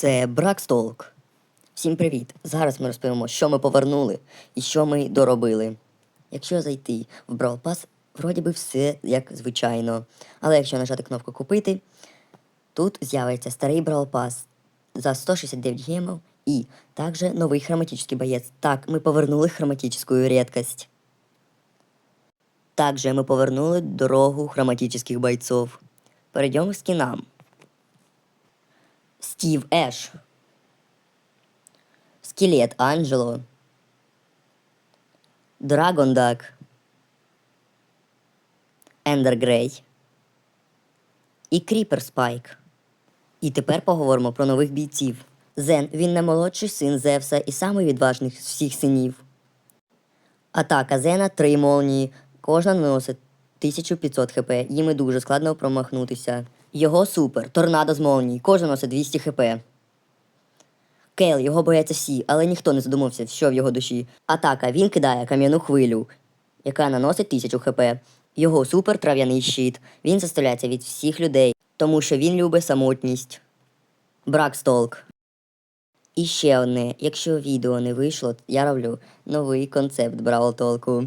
Це Бракстолк. Всім привіт! Зараз ми розповімо, що ми повернули і що ми доробили. Якщо зайти в Brawl Pass, вроді би все як звичайно. Але якщо нажати кнопку Купити, тут з'явиться старий Brawl Pass за 169 гемов і також новий хроматичний боєць. Так, ми повернули хроматичну рідкость. Также мы повернули дорогу хроматических бойцов. Перейдем к скинам. Стив Эш. Скелет Анджело. Драгон Дак. Ендер Грей. І Кріпер Спайк. І тепер поговоримо про нових бійців. Зен він наймолодший син Зевса і самий відважний з всіх синів. Атака Зена три молнії. Кожна наносить 1500 хп. Їм дуже складно промахнутися. Його супер. Торнадо з молнії. Кожна носить 200 хп. Кейл, його бояться всі, але ніхто не задумався, що в його душі. Атака він кидає кам'яну хвилю, яка наносить 1000 хп. Його супер трав'яний щит. Він заставляється від всіх людей, тому що він любить самотність. Бракстолк. І ще одне, якщо відео не вийшло, я роблю новий концепт Бравл Толку.